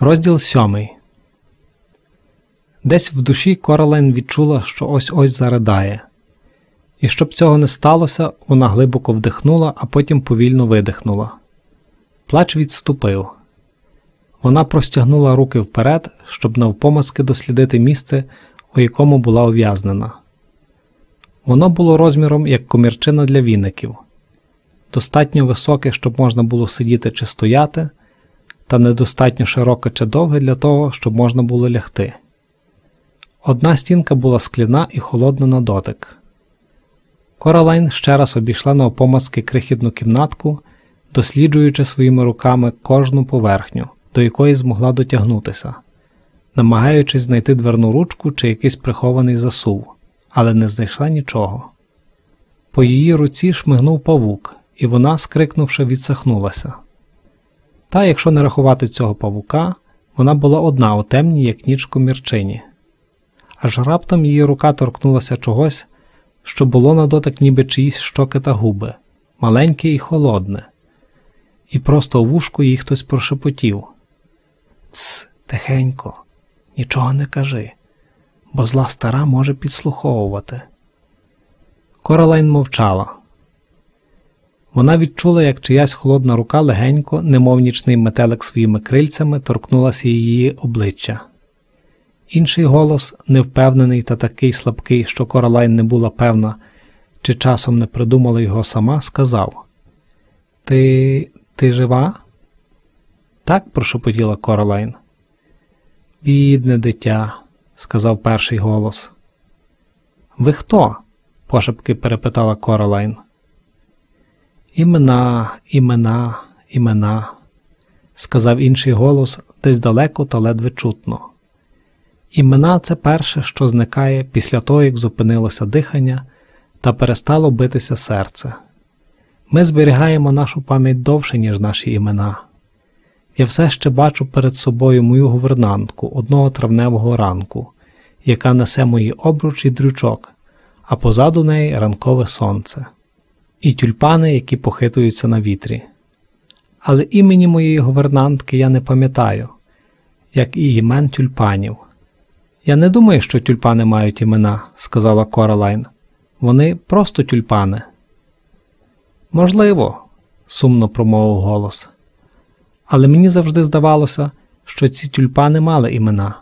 Розділ сьомий. Десь в душі Королайн відчула, що ось ось заридає. І щоб цього не сталося, вона глибоко вдихнула, а потім повільно видихнула. Плач відступив. Вона простягнула руки вперед, щоб навпомазки дослідити місце, у якому була ув'язнена. Воно було розміром як комірчина для віників, достатньо високе, щоб можна було сидіти чи стояти, та недостатньо широке чи довге для того, щоб можна було лягти. Одна стінка була скляна і холодна на дотик. Коралайн ще раз обійшла навпомазки крихітну кімнатку, досліджуючи своїми руками кожну поверхню, до якої змогла дотягнутися, намагаючись знайти дверну ручку чи якийсь прихований засув, але не знайшла нічого. По її руці шмигнув павук, і вона, скрикнувши, відсахнулася. Та, якщо не рахувати цього павука, вона була одна у темній, як ніч комірчині. Аж раптом її рука торкнулася чогось, що було на дотик ніби чиїсь щоки та губи, маленьке і холодне, і просто у вушку їй хтось прошепотів Цс, тихенько, нічого не кажи, бо зла стара може підслуховувати. Королайн мовчала. Вона відчула, як чиясь холодна рука легенько, немов нічний метелик своїми крильцями, торкнулася її обличчя. Інший голос, невпевнений та такий слабкий, що Королайн не була певна, чи часом не придумала його сама, сказав Ти ти жива? Так, прошепотіла Королайн. Бідне дитя, сказав перший голос. Ви хто? пошепки перепитала Королайн. Імена, імена, імена, сказав інший голос десь далеко та ледве чутно. Імена це перше, що зникає після того, як зупинилося дихання та перестало битися серце. Ми зберігаємо нашу пам'ять довше, ніж наші імена. Я все ще бачу перед собою мою гувернантку одного травневого ранку, яка несе мої обруч і дрючок, а позаду неї ранкове сонце і тюльпани, які похитуються на вітрі. Але імені моєї говернантки я не пам'ятаю, як і імен тюльпанів. Я не думаю, що тюльпани мають імена, сказала Коралайн. Вони просто тюльпани. Можливо, сумно промовив голос. Але мені завжди здавалося, що ці тюльпани мали імена.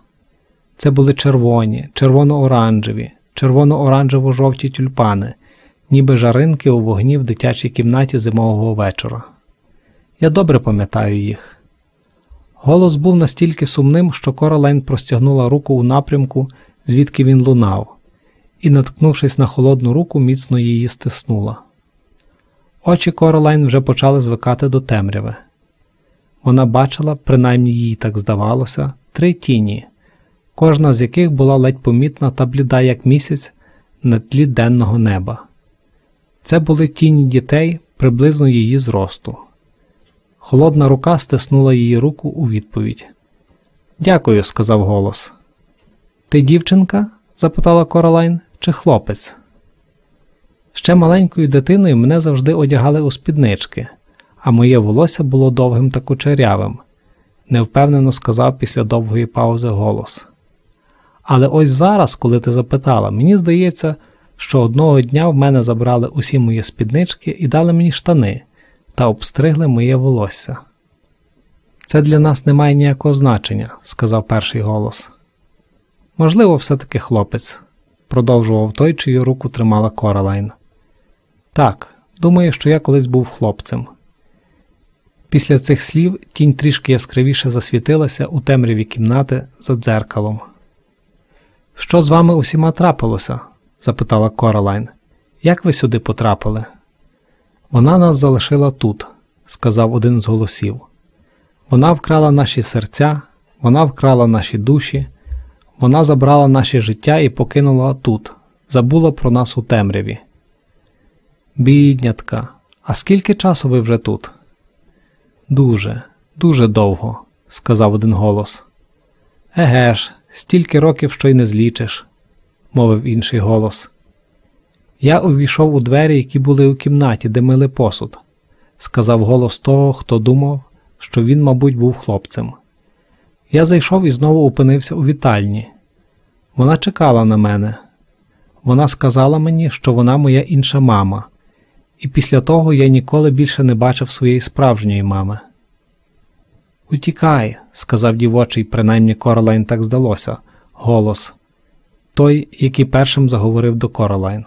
Це були червоні, червоно-оранжеві, червоно-оранжево-жовті тюльпани, ніби жаринки у вогні в дитячій кімнаті зимового вечора. Я добре пам'ятаю їх. Голос був настільки сумним, що Королайн простягнула руку у напрямку, звідки він лунав, і, наткнувшись на холодну руку, міцно її стиснула. Очі Королайн вже почали звикати до темряви. Вона бачила, принаймні їй так здавалося, три тіні, кожна з яких була ледь помітна та бліда, як місяць на тлі денного неба. Це були тіні дітей приблизно її зросту. Холодна рука стиснула її руку у відповідь. Дякую, сказав голос. Ти дівчинка? запитала Королайн, чи хлопець? Ще маленькою дитиною мене завжди одягали у спіднички, а моє волосся було довгим та кучерявим, невпевнено сказав після довгої паузи голос. Але ось зараз, коли ти запитала, мені здається, що одного дня в мене забрали усі мої спіднички і дали мені штани та обстригли моє волосся. Це для нас не має ніякого значення, сказав перший голос. Можливо, все-таки хлопець, продовжував той, чию руку тримала Коралайн. Так, думаю, що я колись був хлопцем. Після цих слів тінь трішки яскравіше засвітилася у темряві кімнати за дзеркалом. Що з вами усіма трапилося? Запитала Королайн. Як ви сюди потрапили? Вона нас залишила тут, сказав один з голосів. Вона вкрала наші серця, вона вкрала наші душі, вона забрала наше життя і покинула тут, забула про нас у темряві. Біднятка, а скільки часу ви вже тут? Дуже, дуже довго, сказав один голос. Еге ж, стільки років, що й не злічиш мовив інший голос. Я увійшов у двері, які були у кімнаті, де мили посуд, сказав голос того, хто думав, що він, мабуть, був хлопцем. Я зайшов і знову опинився у вітальні. Вона чекала на мене. Вона сказала мені, що вона моя інша мама, і після того я ніколи більше не бачив своєї справжньої мами. Утікай, сказав дівочий, принаймні Королайн так здалося, голос той, який першим заговорив до Королайн.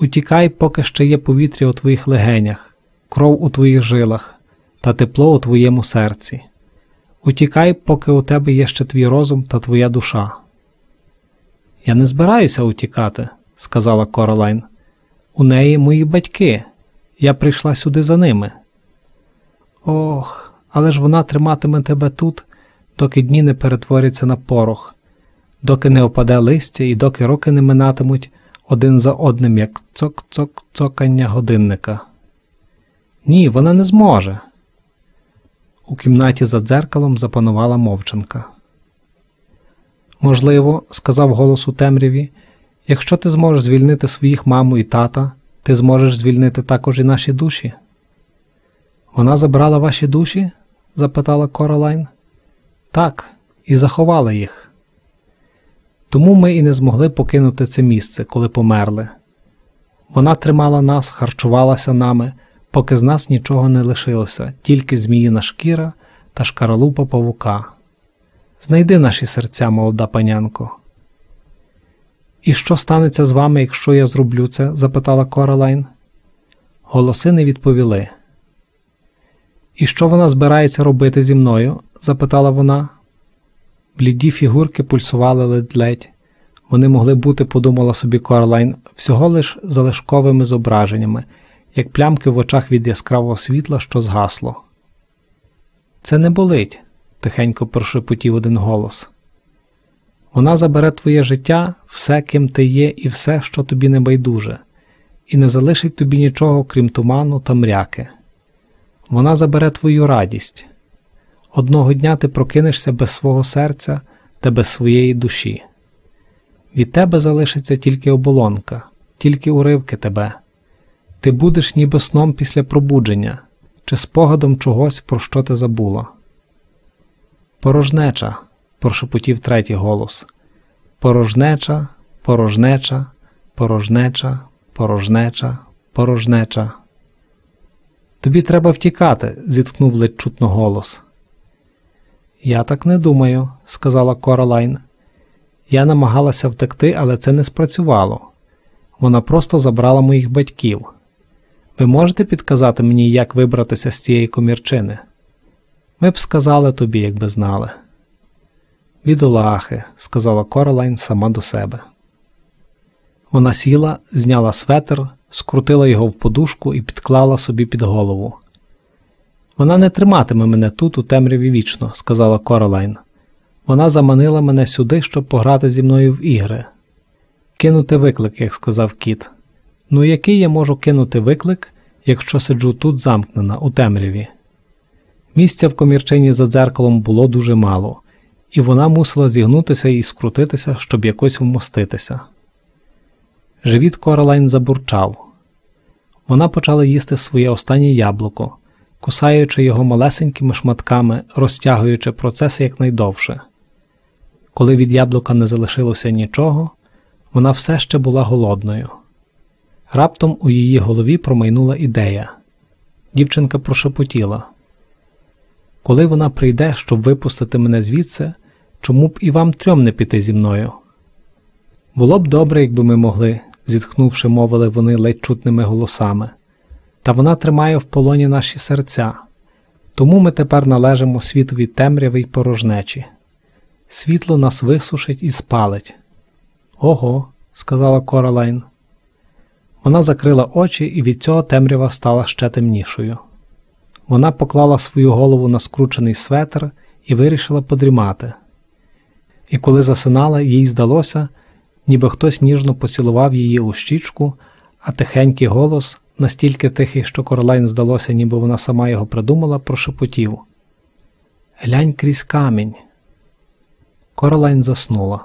Утікай, поки ще є повітря у твоїх легенях, кров у твоїх жилах та тепло у твоєму серці. Утікай, поки у тебе є ще твій розум та твоя душа. Я не збираюся утікати, сказала Королайн. У неї мої батьки. Я прийшла сюди за ними. Ох, але ж вона триматиме тебе тут, доки дні не перетворяться на порох, доки не опаде листя і доки роки не минатимуть один за одним, як цок-цок-цокання годинника. Ні, вона не зможе. У кімнаті за дзеркалом запанувала мовчанка. Можливо, сказав голос у темряві, якщо ти зможеш звільнити своїх маму і тата, ти зможеш звільнити також і наші душі. Вона забрала ваші душі? запитала Королайн. Так, і заховала їх. Тому ми і не змогли покинути це місце, коли померли. Вона тримала нас, харчувалася нами, поки з нас нічого не лишилося, тільки зміїна шкіра та шкаралупа павука. Знайди наші серця, молода панянко. І що станеться з вами, якщо я зроблю це? запитала Королайн. Голоси не відповіли. І що вона збирається робити зі мною? запитала вона. Бліді фігурки пульсували ледь-ледь. Вони могли бути, подумала собі Королайн, всього лиш залишковими зображеннями, як плямки в очах від яскравого світла, що згасло. Це не болить, тихенько прошепотів один голос. Вона забере твоє життя, все, ким ти є, і все, що тобі не байдуже, і не залишить тобі нічого, крім туману та мряки. Вона забере твою радість. Одного дня ти прокинешся без свого серця та без своєї душі. Від тебе залишиться тільки оболонка, тільки уривки тебе. Ти будеш ніби сном після пробудження чи спогадом чогось, про що ти забула. Порожнеча, прошепотів третій голос. Порожнеча, порожнеча, порожнеча, порожнеча, порожнеча. Тобі треба втікати, зіткнув ледь чутно голос. Я так не думаю, сказала Королайн. Я намагалася втекти, але це не спрацювало. Вона просто забрала моїх батьків. Ви можете підказати мені, як вибратися з цієї комірчини? Ми б сказали тобі, якби знали. Бідолахи, сказала Королайн сама до себе. Вона сіла, зняла светр, скрутила його в подушку і підклала собі під голову. Вона не триматиме мене тут у темряві вічно, сказала Королайн. Вона заманила мене сюди, щоб пограти зі мною в ігри. Кинути виклик, як сказав кіт. Ну, який я можу кинути виклик, якщо сиджу тут замкнена, у темряві? Місця в комірчині за дзеркалом було дуже мало, і вона мусила зігнутися і скрутитися, щоб якось вмоститися. Живіт Королайн забурчав. Вона почала їсти своє останнє яблуко, кусаючи його малесенькими шматками, розтягуючи процес якнайдовше. Коли від яблука не залишилося нічого, вона все ще була голодною. Раптом у її голові промайнула ідея. Дівчинка прошепотіла. Коли вона прийде, щоб випустити мене звідси, чому б і вам трьом не піти зі мною? Було б добре, якби ми могли, зітхнувши, мовили вони ледь чутними голосами. Та вона тримає в полоні наші серця, тому ми тепер належимо світові темряви й порожнечі. Світло нас висушить і спалить. Ого, сказала Королайн. Вона закрила очі, і від цього темрява стала ще темнішою. Вона поклала свою голову на скручений светр і вирішила подрімати. І коли засинала, їй здалося, ніби хтось ніжно поцілував її у щічку, а тихенький голос, настільки тихий, що Королайн здалося, ніби вона сама його придумала, прошепотів Глянь крізь камінь. Королайн заснула.